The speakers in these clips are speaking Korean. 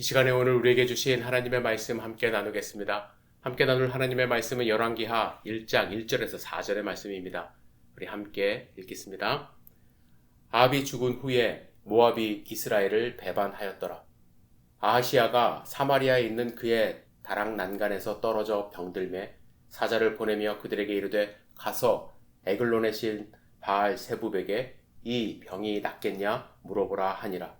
이 시간에 오늘 우리에게 주신 하나님의 말씀 함께 나누겠습니다. 함께 나눌 하나님의 말씀은 열왕기하 1장 1절에서 4절의 말씀입니다. 우리 함께 읽겠습니다. 아합이 죽은 후에 모압이 이스라엘을 배반하였더라. 아하시아가 사마리아에 있는 그의 다락 난간에서 떨어져 병들매 사자를 보내며 그들에게 이르되 가서 에글론의 신 바알 세부백에 이 병이 낫겠냐 물어보라 하니라.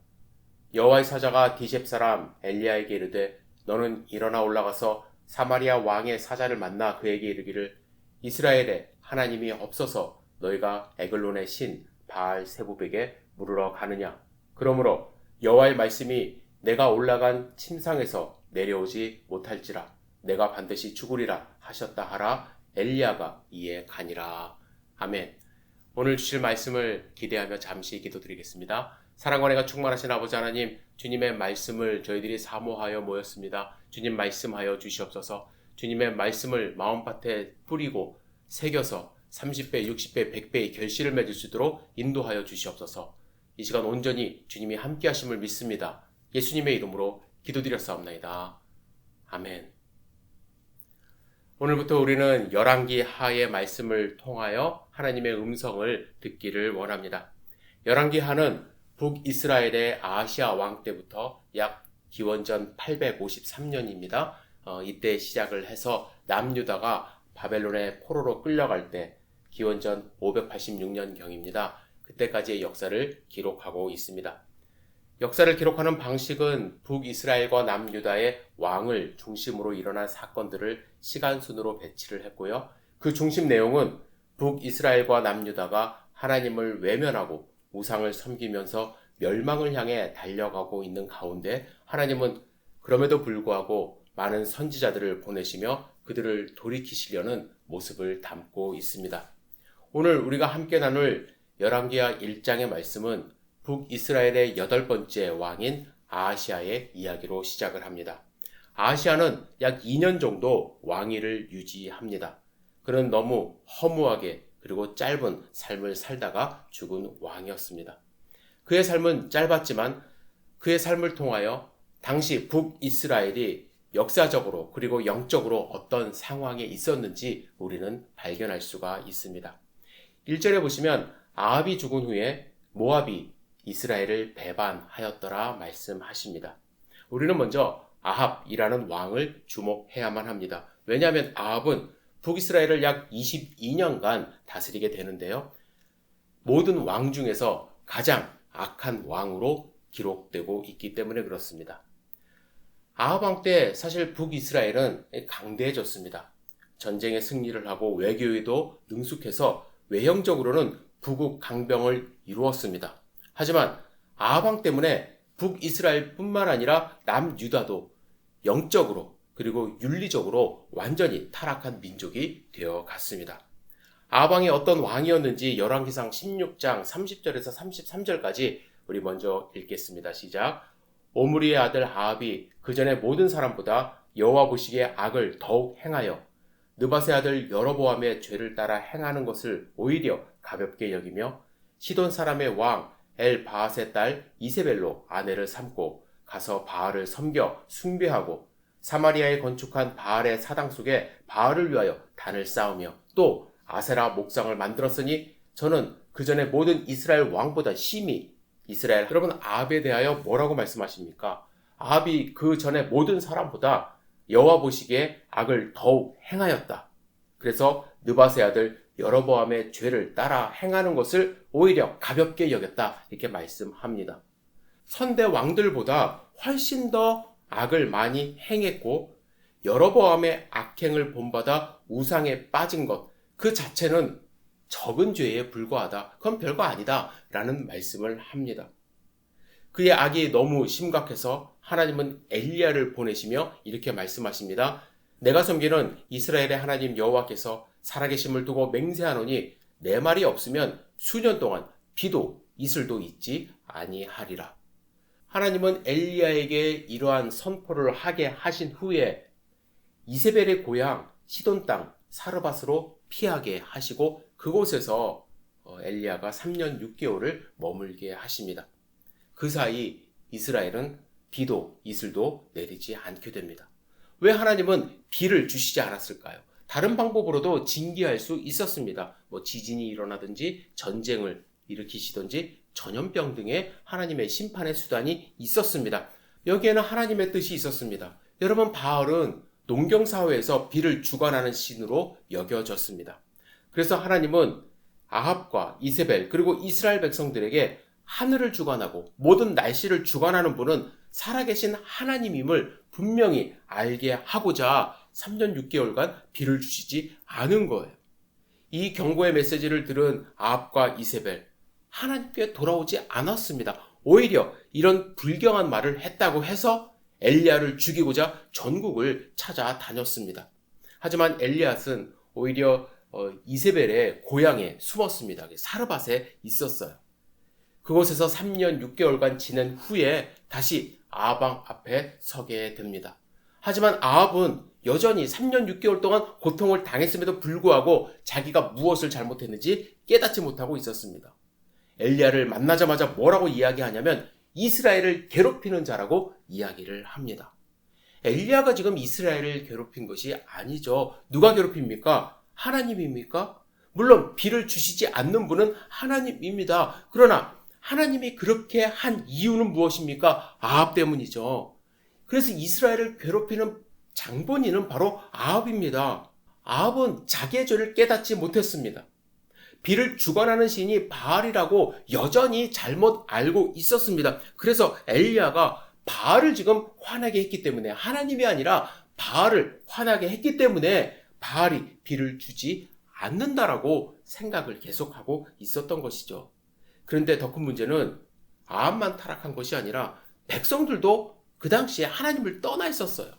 여호와의 사자가 디셉 사람 엘리야에게 이르되 너는 일어나 올라가서 사마리아 왕의 사자를 만나 그에게 이르기를 이스라엘에 하나님이 없어서 너희가 에글론의 신 바알 세부백에 물으러 가느냐? 그러므로 여호와의 말씀이 내가 올라간 침상에서 내려오지 못할지라. 내가 반드시 죽으리라 하셨다 하라. 엘리야가 이에 가니라. 아멘. 오늘 주실 말씀을 기대하며 잠시 기도드리겠습니다. 사랑과 내가 충만하신 아버지 하나님, 주님의 말씀을 저희들이 사모하여 모였습니다. 주님 말씀하여 주시옵소서. 주님의 말씀을 마음밭에 뿌리고 새겨서 30배, 60배, 100배의 결실을 맺을 수 있도록 인도하여 주시옵소서. 이 시간 온전히 주님이 함께 하심을 믿습니다. 예수님의 이름으로 기도드렸사옵나이다. 아멘. 오늘부터 우리는 열왕기 하의 말씀을 통하여 하나님의 음성을 듣기를 원합니다. 열왕기 하는 북이스라엘의 아시아 왕 때부터 약 기원전 853년입니다. 어, 이때 시작을 해서 남유다가 바벨론의 포로로 끌려갈 때 기원전 586년 경입니다. 그때까지의 역사를 기록하고 있습니다. 역사를 기록하는 방식은 북이스라엘과 남유다의 왕을 중심으로 일어난 사건들을 시간 순으로 배치를 했고요. 그 중심 내용은 북이스라엘과 남유다가 하나님을 외면하고 우상을 섬기면서 멸망을 향해 달려가고 있는 가운데 하나님은 그럼에도 불구하고 많은 선지자들을 보내시며 그들을 돌이키시려는 모습을 담고 있습니다. 오늘 우리가 함께 나눌 열왕기하 1장의 말씀은 북이스라엘의 여덟 번째 왕인 아시아의 이야기로 시작을 합니다. 아시아는 약 2년 정도 왕위를 유지합니다. 그는 너무 허무하게 그리고 짧은 삶을 살다가 죽은 왕이었습니다. 그의 삶은 짧았지만 그의 삶을 통하여 당시 북이스라엘이 역사적으로 그리고 영적으로 어떤 상황에 있었는지 우리는 발견할 수가 있습니다. 1절에 보시면 아합이 죽은 후에 모압이 이스라엘을 배반하였더라 말씀하십니다. 우리는 먼저 아합이라는 왕을 주목해야만 합니다. 왜냐하면 아합은 북이스라엘을 약 22년간 다스리게 되는데요. 모든 왕 중에서 가장 악한 왕으로 기록되고 있기 때문에 그렇습니다. 왕때 사실 북이스라엘은 강대해졌습니다. 전쟁에 승리를 하고 외교에도 능숙해서 외형적으로는 부국 강병을 이루었습니다. 하지만 아합 왕 때문에 북이스라엘뿐만 아니라 남유다도 영적으로 그리고 윤리적으로 완전히 타락한 민족이 되어 갔습니다. 아합왕이 어떤 왕이었는지 열왕기상 16장 30절에서 33절까지 우리 먼저 읽겠습니다. 시작. 오므리의 아들 아합이 그 전에 모든 사람보다 여호와 보시기에 악을 더욱 행하여 느바세 아들 여로보암의 죄를 따라 행하는 것을 오히려 가볍게 여기며 시돈 사람의 왕 엘 바앗의 딸 이세벨로 아내를 삼고 가서 바알을 섬겨 숭배하고 사마리아에 건축한 바알의 사당 속에 바알을 위하여 단을 쌓으며 또 아세라 목상을 만들었으니 저는 그 전에 모든 이스라엘 왕보다 심히 이스라엘 여러분 아합에 대하여 뭐라고 말씀하십니까? 아합이 그 전에 모든 사람보다 여호와 보시기에 악을 더욱 행하였다. 그래서 느바세 아들 여러보암의 죄를 따라 행하는 것을 오히려 가볍게 여겼다. 이렇게 말씀합니다. 선대 왕들보다 훨씬 더 악을 많이 행했고 여러보암의 악행을 본받아 우상에 빠진 것 그 자체는 적은 죄에 불과하다. 그건 별거 아니다. 라는 말씀을 합니다. 그의 악이 너무 심각해서 하나님은 엘리야를 보내시며 이렇게 말씀하십니다. 내가 섬기는 이스라엘의 하나님 여호와께서 살아계심을 두고 맹세하노니 내 말이 없으면 수년 동안 비도 이슬도 있지 아니하리라. 하나님은 엘리야에게 이러한 선포를 하게 하신 후에 이세벨의 고향 시돈 땅 사르밧으로 피하게 하시고 그곳에서 어, 엘리야가 3년 6개월을 머물게 하십니다. 그 사이 이스라엘은 비도 이슬도 내리지 않게 됩니다. 왜 하나님은 비를 주시지 않았을까요? 다른 방법으로도 징계할 수 있었습니다. 뭐 지진이 일어나든지 전쟁을 일으키시든지 전염병 등의 하나님의 심판의 수단이 있었습니다. 여기에는 하나님의 뜻이 있었습니다. 여러분 바알은 농경 사회에서 비를 주관하는 신으로 여겨졌습니다. 그래서 하나님은 아합과 이세벨 그리고 이스라엘 백성들에게 하늘을 주관하고 모든 날씨를 주관하는 분은 살아계신 하나님임을 분명히 알게 하고자 3년 6개월간 비를 주시지 않은 거예요. 이 경고의 메시지를 들은 아합과 이세벨 하나님께 돌아오지 않았습니다. 오히려 이런 불경한 말을 했다고 해서 엘리야를 죽이고자 전국을 찾아다녔습니다. 하지만 엘리앗은 오히려 어, 이세벨의 고향에 숨었습니다. 사르밧에 있었어요. 그곳에서 3년 6개월간 지낸 후에 다시 아방 앞에 서게 됩니다. 하지만 아합은 여전히 3년 6개월 동안 고통을 당했음에도 불구하고 자기가 무엇을 잘못했는지 깨닫지 못하고 있었습니다. 엘리야를 만나자마자 뭐라고 이야기하냐면 이스라엘을 괴롭히는 자라고 이야기를 합니다. 엘리야가 지금 이스라엘을 괴롭힌 것이 아니죠. 누가 괴롭힙니까? 하나님입니까? 물론 비를 주시지 않는 분은 하나님입니다. 그러나 하나님이 그렇게 한 이유는 무엇입니까? 아합 때문이죠. 그래서 이스라엘을 괴롭히는 장본인은 바로 아합입니다. 아합은 자기의 죄를 깨닫지 못했습니다. 비를 주관하는 신이 바알이라고 여전히 잘못 알고 있었습니다. 그래서 엘리야가 바알을 지금 화나게 했기 때문에 하나님이 아니라 바알을 화나게 했기 때문에 바알이 비를 주지 않는다라고 생각을 계속하고 있었던 것이죠. 그런데 더 큰 문제는 아합만 타락한 것이 아니라 백성들도 그 당시에 하나님을 떠나 있었어요.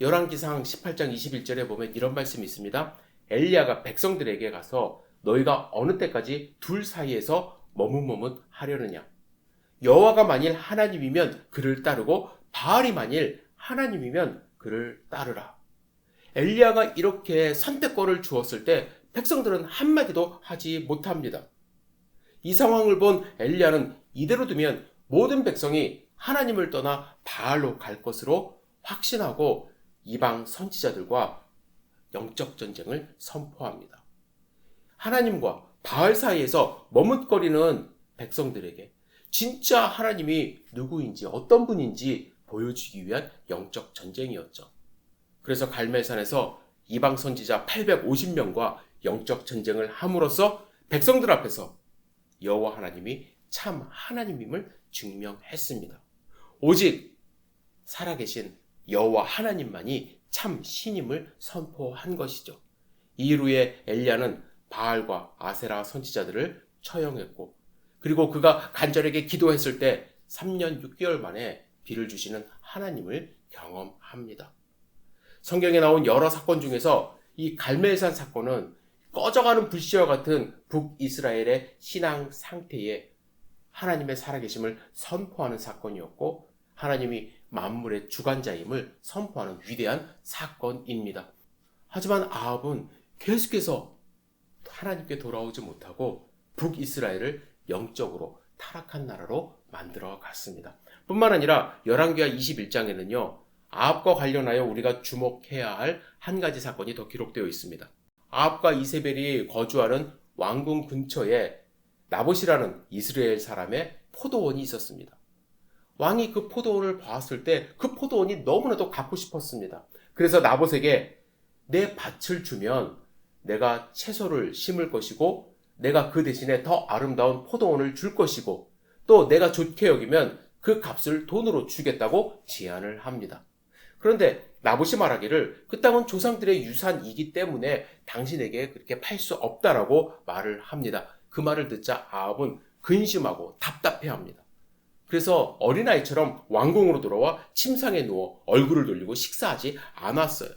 열왕기상 18장 21절에 보면 이런 말씀이 있습니다. 엘리야가 백성들에게 가서 너희가 어느 때까지 둘 사이에서 머뭇머뭇 하려느냐 여호와가 만일 하나님이면 그를 따르고 바알이 만일 하나님이면 그를 따르라. 엘리야가 이렇게 선택권을 주었을 때 백성들은 한마디도 하지 못합니다. 이 상황을 본 엘리야는 이대로 두면 모든 백성이 하나님을 떠나 바알로 갈 것으로 확신하고 이방 선지자들과 영적 전쟁을 선포합니다. 하나님과 바알 사이에서 머뭇거리는 백성들에게 진짜 하나님이 누구인지 어떤 분인지 보여주기 위한 영적 전쟁이었죠. 그래서 갈멜산에서 이방 선지자 850명과 영적 전쟁을 함으로써 백성들 앞에서 여호와 하나님이 참 하나님임을 증명했습니다. 오직 살아계신 여호와 하나님만이 참 신임을 선포한 것이죠. 이후에 엘리야는 바알과 아세라 선지자들을 처형했고 그리고 그가 간절하게 기도했을 때 3년 6개월 만에 비를 주시는 하나님을 경험합니다. 성경에 나온 여러 사건 중에서 이 갈멜산 사건은 꺼져가는 불씨와 같은 북이스라엘의 신앙 상태에 하나님의 살아계심을 선포하는 사건이었고 하나님이 만물의 주관자임을 선포하는 위대한 사건입니다. 하지만 아합은 계속해서 하나님께 돌아오지 못하고 북이스라엘을 영적으로 타락한 나라로 만들어 갔습니다. 뿐만 아니라 열왕기하 21장에는요. 아합과 관련하여 우리가 주목해야 할 한 가지 사건이 더 기록되어 있습니다. 아합과 이세벨이 거주하는 왕궁 근처에 나봇이라는 이스라엘 사람의 포도원이 있었습니다. 왕이 그 포도원을 봤을 때 그 포도원이 너무나도 갖고 싶었습니다. 그래서 나봇에게 내 밭을 주면 내가 채소를 심을 것이고 내가 그 대신에 더 아름다운 포도원을 줄 것이고 또 내가 좋게 여기면 그 값을 돈으로 주겠다고 제안을 합니다. 그런데 나봇이 말하기를 그 땅은 조상들의 유산이기 때문에 당신에게 그렇게 팔 수 없다라고 말을 합니다. 그 말을 듣자 아합은 근심하고 답답해합니다. 그래서 어린아이처럼 왕궁으로 돌아와 침상에 누워 얼굴을 돌리고 식사하지 않았어요.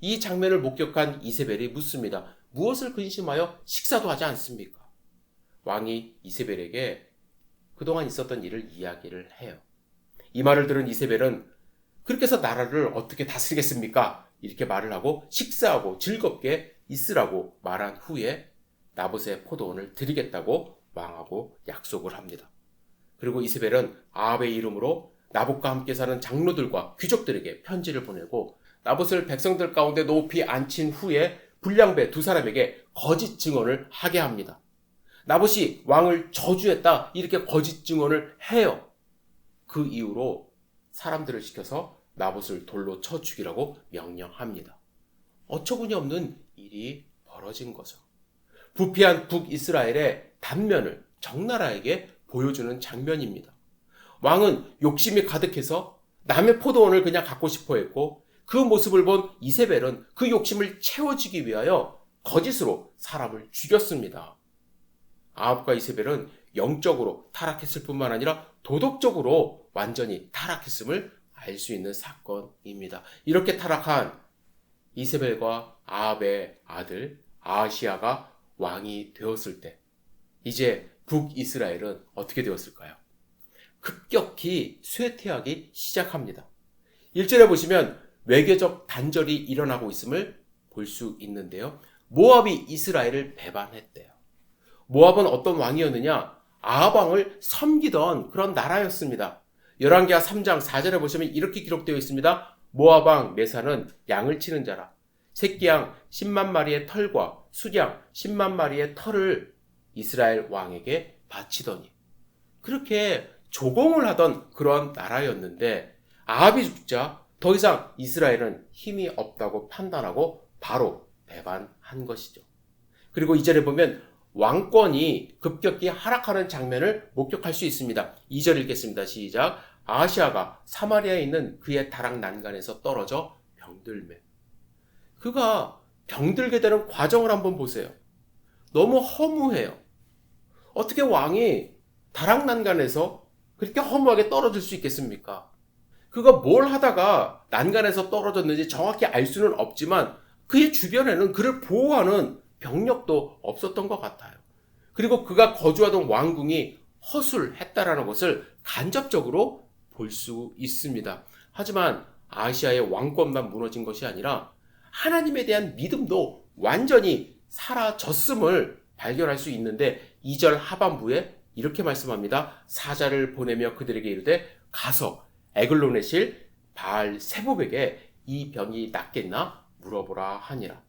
이 장면을 목격한 이세벨이 묻습니다. 무엇을 근심하여 식사도 하지 않습니까? 왕이 이세벨에게 그동안 있었던 일을 이야기를 해요. 이 말을 들은 이세벨은 그렇게 해서 나라를 어떻게 다스리겠습니까? 이렇게 말을 하고 식사하고 즐겁게 있으라고 말한 후에 나봇의 포도원을 드리겠다고 왕하고 약속을 합니다. 그리고 이세벨은 아합의 이름으로 나봇과 함께 사는 장로들과 귀족들에게 편지를 보내고 나봇을 백성들 가운데 높이 앉힌 후에 불량배 두 사람에게 거짓 증언을 하게 합니다. 나봇이 왕을 저주했다 이렇게 거짓 증언을 해요. 그 이후로 사람들을 시켜서 나봇을 돌로 쳐 죽이라고 명령합니다. 어처구니 없는 일이 벌어진 거죠. 부패한 북이스라엘의 단면을 적나라에게 보여주는 장면입니다. 왕은 욕심이 가득해서 남의 포도원을 그냥 갖고 싶어 했고 그 모습을 본 이세벨은 그 욕심을 채워주기 위하여 거짓으로 사람을 죽였습니다. 아합과 이세벨은 영적으로 타락했을 뿐만 아니라 도덕적으로 완전히 타락했음을 알 수 있는 사건입니다. 이렇게 타락한 이세벨과 아합의 아들 아시아가 왕이 되었을 때 이제 북이스라엘은 어떻게 되었을까요? 급격히 쇠퇴하기 시작합니다. 1절에 보시면 외교적 단절이 일어나고 있음을 볼 수 있는데요. 모압이 이스라엘을 배반했대요. 모압은 어떤 왕이었느냐? 아합왕을 섬기던 그런 나라였습니다. 열왕기하 3장 4절에 보시면 이렇게 기록되어 있습니다. 모압왕 메사는 양을 치는 자라. 새끼양 10만 마리의 털과 수양 10만 마리의 털을 이스라엘 왕에게 바치더니 그렇게 조공을 하던 그런 나라였는데 아합이 죽자 더 이상 이스라엘은 힘이 없다고 판단하고 바로 배반한 것이죠. 그리고 이절에 보면 왕권이 급격히 하락하는 장면을 목격할 수 있습니다. 2절 읽겠습니다. 시작. 아시아가 사마리아에 있는 그의 다락 난간에서 떨어져 병들매. 그가 병들게 되는 과정을 한번 보세요. 너무 허무해요. 어떻게 왕이 다락 난간에서 그렇게 허무하게 떨어질 수 있겠습니까? 그가 뭘 하다가 난간에서 떨어졌는지 정확히 알 수는 없지만 그의 주변에는 그를 보호하는 병력도 없었던 것 같아요. 그리고 그가 거주하던 왕궁이 허술했다라는 것을 간접적으로 볼 수 있습니다. 하지만 아시아의 왕권만 무너진 것이 아니라 하나님에 대한 믿음도 완전히 사라졌음을 발견할 수 있는데 2절 하반부에 이렇게 말씀합니다. 사자를 보내며 그들에게 이르되 가서 에글로네실 바알 세복에게 이 병이 낫겠나 물어보라 하니라.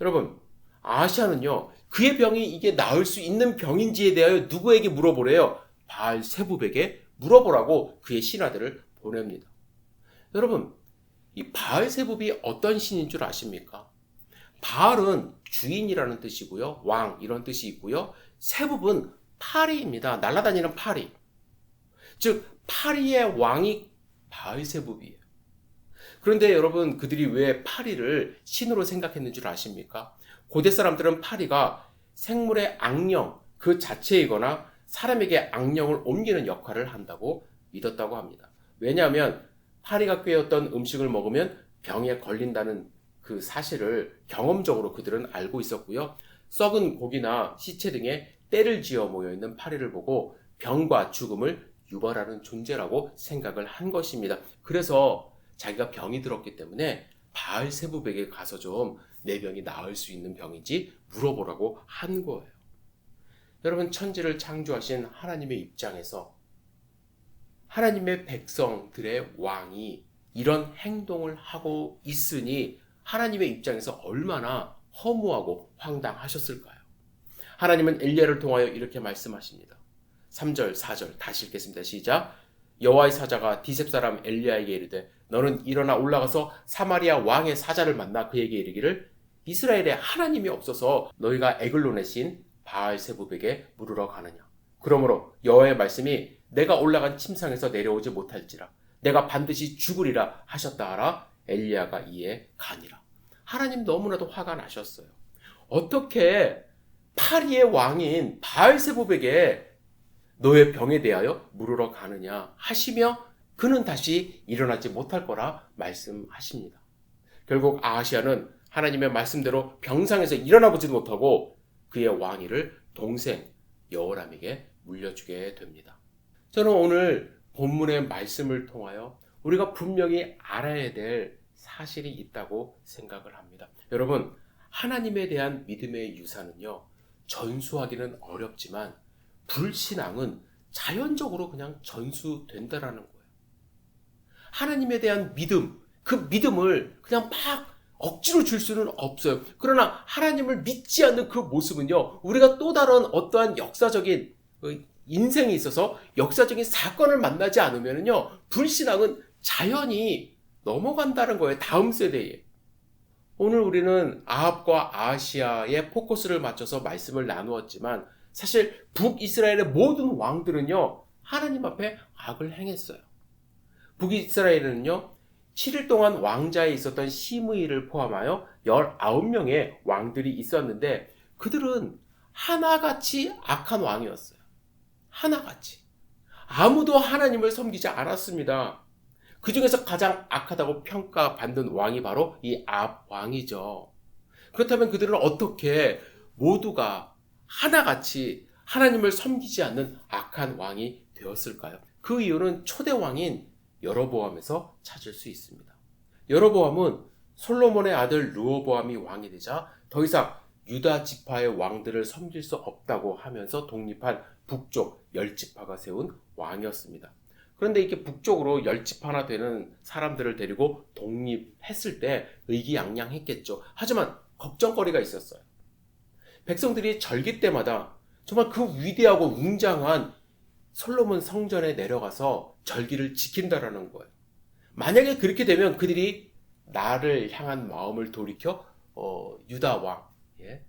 여러분 아시아는요 그의 병이 이게 나을 수 있는 병인지에 대하여 누구에게 물어보래요? 바알 세복에게 물어보라고 그의 신하들을 보냅니다. 여러분 이 바알 세복이 어떤 신인 줄 아십니까? 바알은 주인이라는 뜻이고요. 왕 이런 뜻이 있고요. 세복은 파리입니다. 날아다니는 파리. 즉 파리의 왕이 바알세복이에요. 그런데 여러분 그들이 왜 파리를 신으로 생각했는 줄 아십니까? 고대 사람들은 파리가 생물의 악령 그 자체이거나 사람에게 악령을 옮기는 역할을 한다고 믿었다고 합니다. 왜냐하면 파리가 꿰었던 음식을 먹으면 병에 걸린다는 그 사실을 경험적으로 그들은 알고 있었고요. 썩은 고기나 시체 등에 때를 지어 모여 있는 파리를 보고 병과 죽음을 유발하는 존재라고 생각을 한 것입니다. 그래서 자기가 병이 들었기 때문에 바알 세부백에 가서 좀 내 병이 나을 수 있는 병인지 물어보라고 한 거예요. 여러분 천지를 창조하신 하나님의 입장에서 하나님의 백성들의 왕이 이런 행동을 하고 있으니 하나님의 입장에서 얼마나 허무하고 황당하셨을까요? 하나님은 엘리야를 통하여 이렇게 말씀하십니다. 3절, 4절 다시 읽겠습니다. 시작. 여호와의 사자가 디셉 사람 엘리야에게 이르되 너는 일어나 올라가서 사마리아 왕의 사자를 만나 그에게 이르기를 이스라엘에 하나님이 없어서 너희가 에글론의 신 바알 세부백에 물으러 가느냐. 그러므로 여호와의 말씀이 내가 올라간 침상에서 내려오지 못할지라 내가 반드시 죽으리라 하셨다 하라 엘리야가 이에 가니라. 하나님 너무나도 화가 나셨어요. 어떻게 파리의 왕인 바알세부백에 너의 병에 대하여 물으러 가느냐 하시며 그는 다시 일어나지 못할 거라 말씀하십니다. 결국 아시아는 하나님의 말씀대로 병상에서 일어나 보지도 못하고 그의 왕위를 동생 여호람에게 물려주게 됩니다. 저는 오늘 본문의 말씀을 통하여 우리가 분명히 알아야 될 사실이 있다고 생각을 합니다. 여러분, 하나님에 대한 믿음의 유산은요, 전수하기는 어렵지만, 불신앙은 자연적으로 그냥 전수된다라는 거예요. 하나님에 대한 믿음, 그 믿음을 그냥 막 억지로 줄 수는 없어요. 그러나 하나님을 믿지 않는 그 모습은요, 우리가 또 다른 어떠한 역사적인 그 인생에 있어서 역사적인 사건을 만나지 않으면요, 불신앙은 자연히 넘어간다는 거예요. 다음 세대에. 오늘 우리는 아합과 아시아의 포커스를 맞춰서 말씀을 나누었지만 사실 북이스라엘의 모든 왕들은요, 하나님 앞에 악을 행했어요. 북이스라엘은요, 7일 동안 왕자에 있었던 시므이를 포함하여 19명의 왕들이 있었는데 그들은 하나같이 악한 왕이었어요. 하나같이. 아무도 하나님을 섬기지 않았습니다. 그 중에서 가장 악하다고 평가받는 왕이 바로 이 압 왕이죠. 그렇다면 그들은 어떻게 모두가 하나같이 하나님을 섬기지 않는 악한 왕이 되었을까요? 그 이유는 초대 왕인 여로보암에서 찾을 수 있습니다. 여로보암은 솔로몬의 아들 르호보암이 왕이 되자 더 이상 유다 지파의 왕들을 섬길 수 없다고 하면서 독립한 북쪽 열 지파가 세운 왕이었습니다. 그런데 이게 북쪽으로 열 지파나 되는 사람들을 데리고 독립했을 때 의기양양했겠죠. 하지만 걱정거리가 있었어요. 백성들이 절기 때마다 정말 그 위대하고 웅장한 솔로몬 성전에 내려가서 절기를 지킨다라는 거예요. 만약에 그렇게 되면 그들이 나를 향한 마음을 돌이켜 어, 유다 왕 예?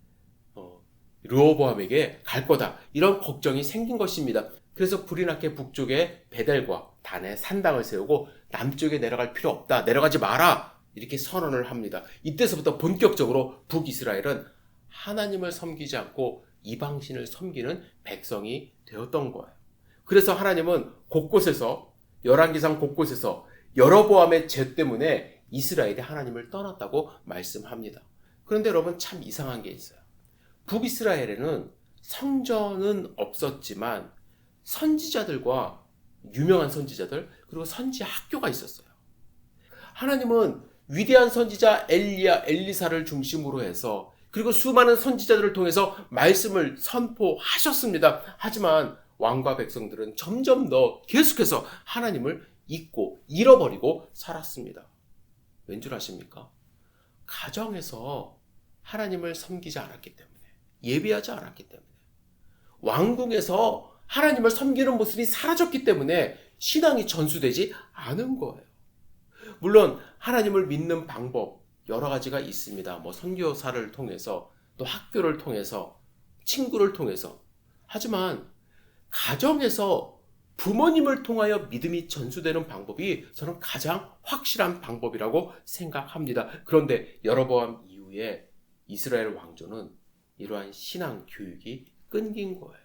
어, 르호보암에게 갈 거다 이런 걱정이 생긴 것입니다. 그래서 나게 북쪽에 베델과 단에 산당을 세우고 남쪽에 내려갈 필요 없다 내려가지 마라 이렇게 선언을 합니다. 이때서부터 본격적으로 북이스라엘은 하나님을 섬기지 않고 이방신을 섬기는 백성이 되었던 거예요. 그래서 하나님은 곳곳에서 열왕기상 곳곳에서 여러보암의 죄 때문에 이스라엘이 하나님을 떠났다고 말씀합니다. 그런데 여러분 참 이상한 게 있어요. 북이스라엘에는 성전은 없었지만 선지자들과 유명한 선지자들 그리고 선지 학교가 있었어요. 하나님은 위대한 선지자 엘리야 엘리사를 중심으로 해서 그리고 수많은 선지자들을 통해서 말씀을 선포하셨습니다. 하지만 왕과 백성들은 점점 더 계속해서 하나님을 잊고 잃어버리고 살았습니다. 왠 줄 아십니까? 가정에서 하나님을 섬기지 않았기 때문에, 예배하지 않았기 때문에, 왕궁에서 하나님을 섬기는 모습이 사라졌기 때문에 신앙이 전수되지 않은 거예요. 물론 하나님을 믿는 방법 여러 가지가 있습니다. 뭐 선교사를 통해서 또 학교를 통해서 친구를 통해서 하지만 가정에서 부모님을 통하여 믿음이 전수되는 방법이 저는 가장 확실한 방법이라고 생각합니다. 그런데 여러번 이후에 이스라엘 왕조는 이러한 신앙 교육이 끊긴 거예요.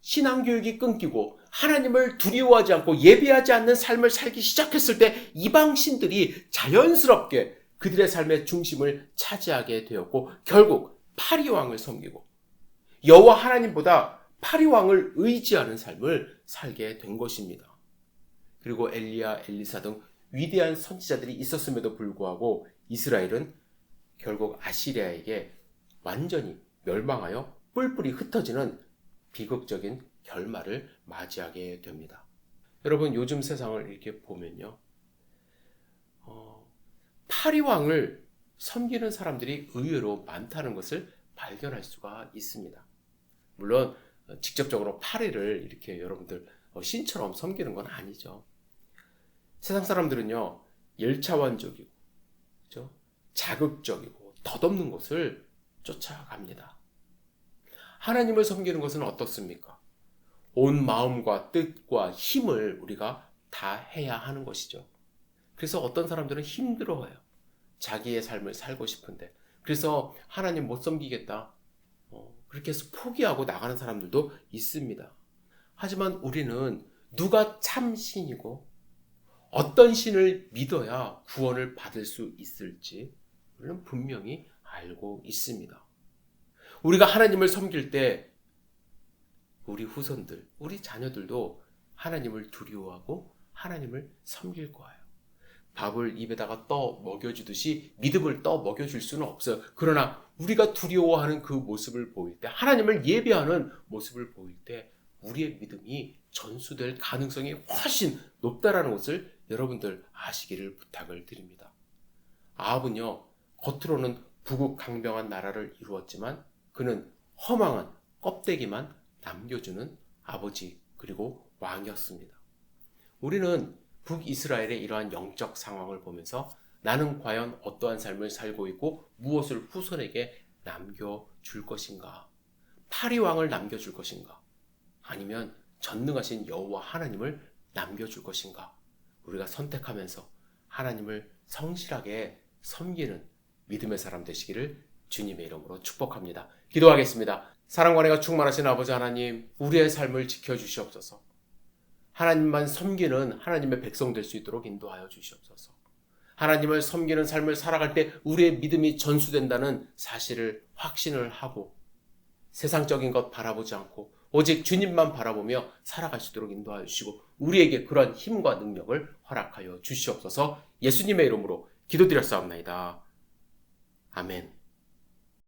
신앙 교육이 끊기고 하나님을 두려워하지 않고 예배하지 않는 삶을 살기 시작했을 때 이방 신들이 자연스럽게 그들의 삶의 중심을 차지하게 되었고 결국 파리 왕을 섬기고 여호와 하나님보다 파리 왕을 의지하는 삶을 살게 된 것입니다. 그리고 엘리야, 엘리사 등 위대한 선지자들이 있었음에도 불구하고 이스라엘은 결국 아시리아에게 완전히 멸망하여 뿔뿔이 흩어지는 비극적인 결말을 맞이하게 됩니다. 여러분 요즘 세상을 이렇게 보면요. 어, 파리왕을 섬기는 사람들이 의외로 많다는 것을 발견할 수가 있습니다. 물론 직접적으로 파리를 이렇게 여러분들 어, 신처럼 섬기는 건 아니죠. 세상 사람들은요, 일차원적이고, 그죠? 자극적이고, 덧없는 것을 쫓아갑니다. 하나님을 섬기는 것은 어떻습니까? 온 마음과 뜻과 힘을 우리가 다 해야 하는 것이죠. 그래서 어떤 사람들은 힘들어해요. 자기의 삶을 살고 싶은데. 그래서 하나님 못 섬기겠다. 그렇게 해서 포기하고 나가는 사람들도 있습니다. 하지만 우리는 누가 참 신이고 어떤 신을 믿어야 구원을 받을 수 있을지 우리는 분명히 알고 있습니다. 우리가 하나님을 섬길 때 우리 후손들, 우리 자녀들도 하나님을 두려워하고 하나님을 섬길 거예요. 밥을 입에다가 떠 먹여주듯이 믿음을 떠 먹여줄 수는 없어요. 그러나 우리가 두려워하는 그 모습을 보일 때, 하나님을 예배하는 모습을 보일 때, 우리의 믿음이 전수될 가능성이 훨씬 높다라는 것을 여러분들 아시기를 부탁을 드립니다. 아합은요, 겉으로는 부국 강병한 나라를 이루었지만 그는 허망한 껍데기만 남겨주는 아버지 그리고 왕이었습니다. 우리는 북이스라엘의 이러한 영적 상황을 보면서 나는 과연 어떠한 삶을 살고 있고 무엇을 후손에게 남겨줄 것인가? 파리 왕을 남겨줄 것인가? 아니면 전능하신 여호와 하나님을 남겨줄 것인가? 우리가 선택하면서 하나님을 성실하게 섬기는 믿음의 사람 되시기를 주님의 이름으로 축복합니다. 기도하겠습니다. 사랑과 내가 충만하신 아버지 하나님, 우리의 삶을 지켜주시옵소서. 하나님만 섬기는 하나님의 백성 될 수 있도록 인도하여 주시옵소서. 하나님을 섬기는 삶을 살아갈 때 우리의 믿음이 전수된다는 사실을 확신을 하고 세상적인 것 바라보지 않고 오직 주님만 바라보며 살아갈 수 있도록 인도하여 주시고 우리에게 그러한 힘과 능력을 허락하여 주시옵소서 예수님의 이름으로 기도드렸사옵나이다. 아멘.